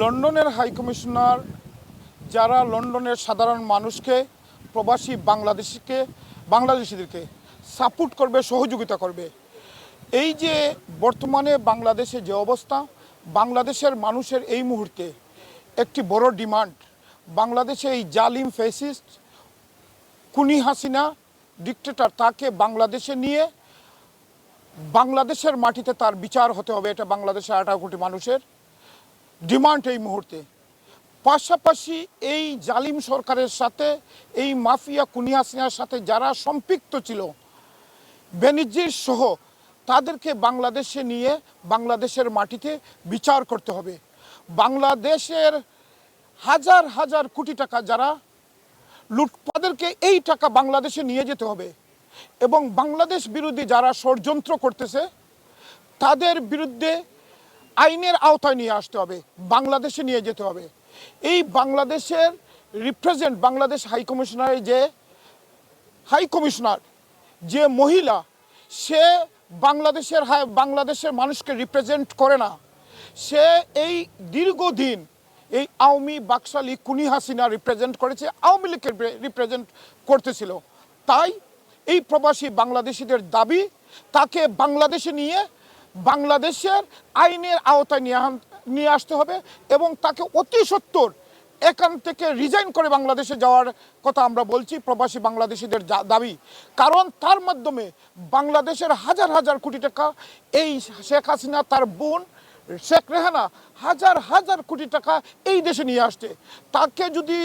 লন্ডনের হাইকমিশনার যারা লন্ডনের সাধারণ মানুষকে, প্রবাসী বাংলাদেশিকে, বাংলাদেশিদেরকে সাপোর্ট করবে, সহযোগিতা করবে। এই যে বর্তমানে বাংলাদেশে যে অবস্থা, বাংলাদেশের মানুষের এই মুহূর্তে একটি বড় ডিমান্ড বাংলাদেশে এই জালিম ফেসিস্ট কুনি হাসিনা ডিক্টেটর তাকে বাংলাদেশে নিয়ে বাংলাদেশের মাটিতে তার বিচার হতে হবে, এটা বাংলাদেশের আঠারো কোটি মানুষের ডিমান্ড এই মুহূর্তে। পাশাপাশি এই জালিম সরকারের সাথে, এই মাফিয়া কুনি হাসিনার সাথে যারা সম্পৃক্ত ছিল, বেনিজির সহ তাদেরকে বাংলাদেশে নিয়ে বাংলাদেশের মাটিতে বিচার করতে হবে। বাংলাদেশের হাজার হাজার কোটি টাকা যারা লুট তাদেরকে এই টাকা বাংলাদেশে নিয়ে যেতে হবে এবং বাংলাদেশ বিরোধী যারা ষড়যন্ত্র করতেছে, তাদের বিরুদ্ধে আইনের আওতায় নিয়ে আসতে হবে, বাংলাদেশে নিয়ে যেতে হবে। এই বাংলাদেশের রিপ্রেজেন্ট বাংলাদেশ হাই কমিশনারের যে হাই কমিশনার যে মহিলা, সে বাংলাদেশের হাই বাংলাদেশের মানুষকে রিপ্রেজেন্ট করে না। সে এই দীর্ঘদিন এই আওয়ামী বাকশালী কুনি হাসিনা রিপ্রেজেন্ট করেছে, আওয়ামী লীগকে রিপ্রেজেন্ট করতেছিল। তাই এই প্রবাসী বাংলাদেশিদের দাবি, তাকে বাংলাদেশে নিয়ে বাংলাদেশের আইনের আওতায় নিয়ে নিয়ে আসতে হবে এবং তাকে অতি সত্তর এখান থেকে রিজাইন করে বাংলাদেশে যাওয়ার কথা আমরা বলছি, প্রবাসী বাংলাদেশিদের দাবি। কারণ তার মাধ্যমে বাংলাদেশের হাজার হাজার কোটি টাকা এই শেখ হাসিনা, তার বোন শেখ রেহানা হাজার হাজার কোটি টাকা এই দেশে নিয়ে আসছে। তাকে যদি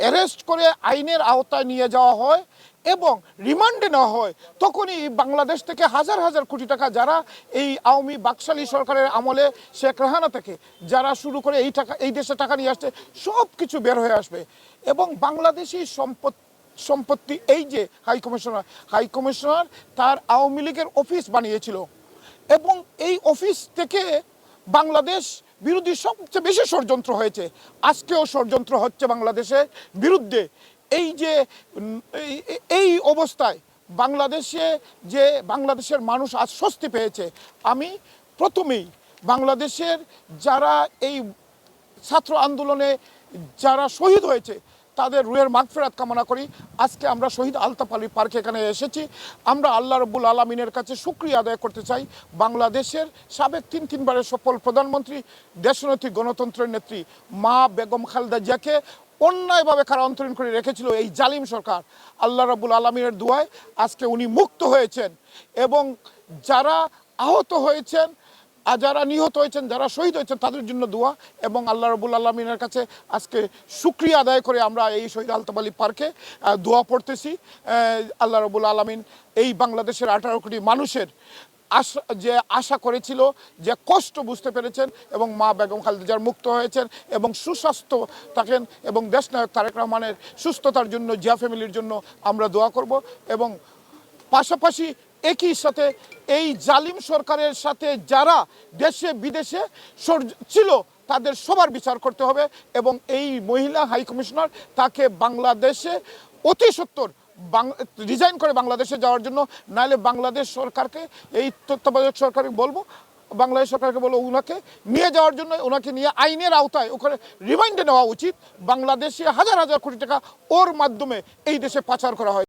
অ্যারেস্ট করে আইনের আওতায় নিয়ে যাওয়া হয় এবং রিমান্ডে নেওয়া হয়, তখনই বাংলাদেশ থেকে হাজার হাজার কোটি টাকা যারা এই আওয়ামী বাকশালী সরকারের আমলে শেখ রাহানা থেকে যারা শুরু করে এই টাকা, এই দেশে টাকা নিয়ে আসছে, সব কিছু বের হয়ে আসবে। এবং বাংলাদেশি সম্পদ, সম্পত্তি এই যে হাই কমিশনার হাই কমিশনার তার আওয়ামী লীগের অফিস বানিয়েছিল। এবং এই অফিস থেকে বাংলাদেশ বিরোধী সবচেয়ে বেশি ষড়যন্ত্র হয়েছে। আজকেও ষড়যন্ত্র হচ্ছে বাংলাদেশের বিরুদ্ধে। এই যে, এই- এই অবস্থায় বাংলাদেশে যে, বাংলাদেশের মানুষ আজ স্বস্তি পেয়েছে, আমি প্রথমেই বাংলাদেশের যারা এই ছাত্র আন্দোলনে যারা শহীদ হয়েছে তাদের রুহের মাগফেরাত কামনা করি। আজকে আমরা শহীদ আলতাফ আলী পার্কে এখানে এসেছি। আমরা আল্লাহ রব্বুল আলমিনের কাছে সুক্রিয়া আদায় করতে চাই। বাংলাদেশের সাবেক তিন তিনবারের সফল প্রধানমন্ত্রী দেশনেত্রী গণতন্ত্রের নেত্রী মা বেগম খালেদা জিয়াকে অন্যায়ভাবে কারা অন্তরীণ করে রেখেছিল এই জালিম সরকার। আল্লাহ রব্বুল আলমিনের দুয়ায় আজকে উনি মুক্ত হয়েছেন এবং যারা আহত হয়েছেন আর যারা নিহত হয়েছেন, যারা শহীদ হয়েছেন, তাদের জন্য দোয়া এবং আল্লাহ রবুল আলমিনের কাছে আজকে সুক্রিয়া আদায় করে আমরা এই শহীদ আলতাব আলী পার্কে দোয়া পড়তেছি। আল্লাহ রবুল আলমিন এই বাংলাদেশের আঠারো কোটি মানুষের আশা, যে আশা করেছিল, যে কষ্ট বুঝতে পেরেছেন এবং মা বেগম খালেদার মুক্ত হয়েছেন এবং সুস্বাস্থ্য থাকেন এবং দেশনায়ক তারেক রহমানের সুস্থতার জন্য, জিয়া ফ্যামিলির জন্য আমরা দোয়া করব এবং পাশাপাশি একই সাথে এই জালিম সরকারের সাথে যারা দেশে বিদেশে ছিল, তাদের সবার বিচার করতে হবে এবং এই মহিলা হাই কমিশনার তাকে বাংলাদেশে অতি সত্তর রিজাইন করে বাংলাদেশে যাওয়ার জন্য। নাহলে বাংলাদেশ সরকারকে, এই তত্ত্বাবধায়ক সরকারকে বলব, বাংলাদেশ সরকারকে বলব ওনাকে নিয়ে যাওয়ার জন্য ওনাকে নিয়ে আইনের আওতায় ওখানে রিমাইন্ডে নেওয়া উচিত। বাংলাদেশে হাজার হাজার কোটি টাকা ওর মাধ্যমে এই দেশে পাচার করা হয়।